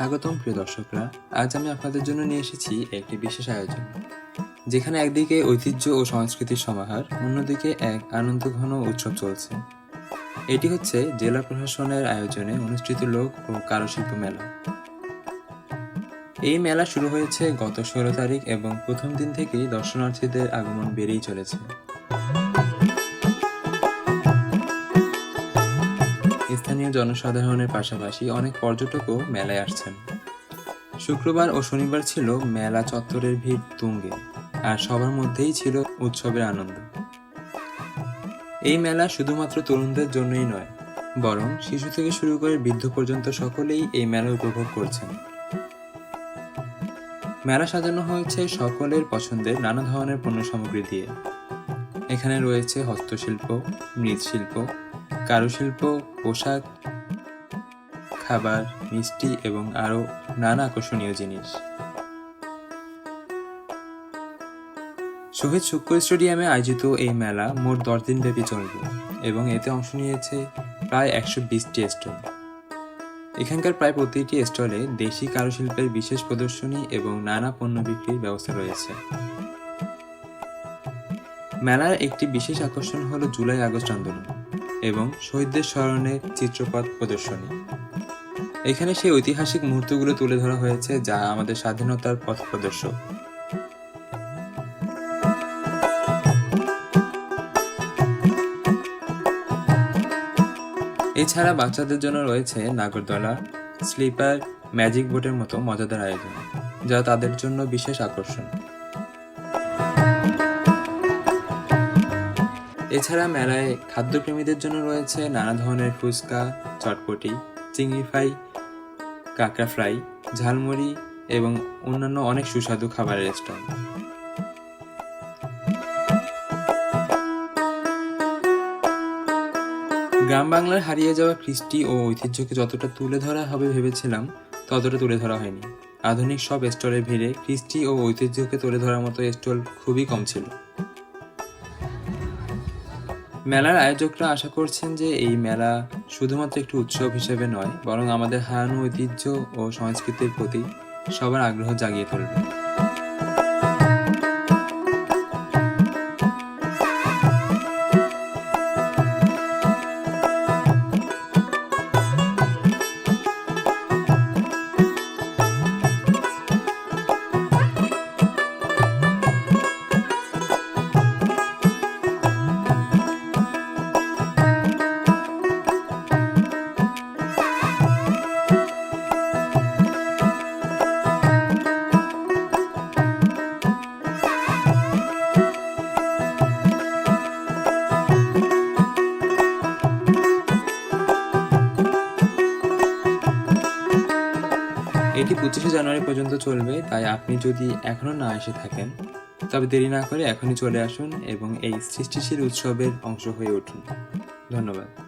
স্বাগতম প্রিয় দর্শকরা। আজ আমি আপনাদের জন্য নিয়ে এসেছি একটি বিশেষ আয়োজন, যেখানে একদিকে ঐতিহ্য ও সংস্কৃতির সমাহার, অন্যদিকে এক আনন্দঘন উৎসব চলছে। এটি হচ্ছে জেলা প্রশাসনের আয়োজনে অনুষ্ঠিত লোক ও কারুশিল্প মেলা। এই মেলা শুরু হয়েছে গত ষোলো তারিখ এবং প্রথম দিন থেকেই দর্শনার্থীদের আগমন বেড়েই চলেছে। স্থানীয় জনসাধারণের পাশাপাশি অনেক পর্যটকও মেলায় আসছেন। শুক্রবার ও শনিবার ছিল মেলা চত্বরের ভিড় তুঙ্গে, আর সবার মধ্যেই ছিল উৎসবের আনন্দ। এই মেলা শুধুমাত্র তরুণদের জন্যই নয়, বরং শিশু থেকে শুরু করে বৃদ্ধ পর্যন্ত সকলেই এই মেলা উপভোগ করছেন। মেলা সাজানো হয়েছে সকলের পছন্দের নানা ধরনের পণ্য সামগ্রী দিয়ে। এখানে রয়েছে হস্তশিল্প, মৃৎশিল্প কারুশিল্প, পোশাক, খাবার, মিষ্টি এবং আরও নানা আকর্ষণীয় জিনিস। শহীদ শুক্র স্টেডিয়ামে আয়োজিত এই মেলা মোট দশ দিন ব্যাপী চলবে এবং এতে অংশ নিয়েছে প্রায় একশো বিশটি স্টল। এখানকার প্রায় প্রতিটি স্টলে দেশি কারুশিল্পের বিশেষ প্রদর্শনী এবং নানা পণ্য বিক্রির ব্যবস্থা রয়েছে। মেলার একটি বিশেষ আকর্ষণ হলো জুলাই আগস্ট আন্দোলন। এবং শহীদদের স্মরণে চিত্রপট প্রদর্শনী। এখানে সেই ঐতিহাসিক মুহূর্তগুলো তুলে ধরা হয়েছে যা আমাদের স্বাধীনতার পথ প্রদর্শক। এছাড়া বাচ্চাদের জন্য রয়েছে নাগরদোলা, স্লিপার, ম্যাজিক বোটের মতো মজাদার আয়োজন, যা তাদের জন্য বিশেষ আকর্ষণ। এছাড়া মেলায় খাদ্যপ্রেমীদের জন্য রয়েছে নানা ধরনের ফুচকা, চটপটি, চিংড়ি ফ্রাই, কাঁকড়া ফ্রাই, ঝালমুড়ি এবং অন্যান্য অনেক সুস্বাদু খাবারের স্টল গ্রাম বাংলার হারিয়ে যাওয়া কৃষ্টি ও ঐতিহ্যকে যতটা তুলে ধরা হবে ভেবেছিলাম, ততটা তুলে ধরা হয়নি। আধুনিক সব স্টলের ভিড়ে কৃষ্টি ও ঐতিহ্যকে তুলে ধরার মতো স্টল খুবই কম ছিল। মেলার আয়োজকরা আশা করছেন যে এই মেলা শুধুমাত্র একটি উৎসব হিসেবে নয়, বরং আমাদের হারানো ঐতিহ্য ও সংস্কৃতির প্রতি সবার আগ্রহ জাগিয়ে তুলবে। এটি পঁচিশে জানুয়ারি পর্যন্ত চলবে, তাই আপনি যদি এখনও না এসে থাকেন, তবে দেরি না করে এখনই চলে আসুন এবং এই সৃষ্টিশীল উৎসবের অংশ হয়ে উঠুন। ধন্যবাদ।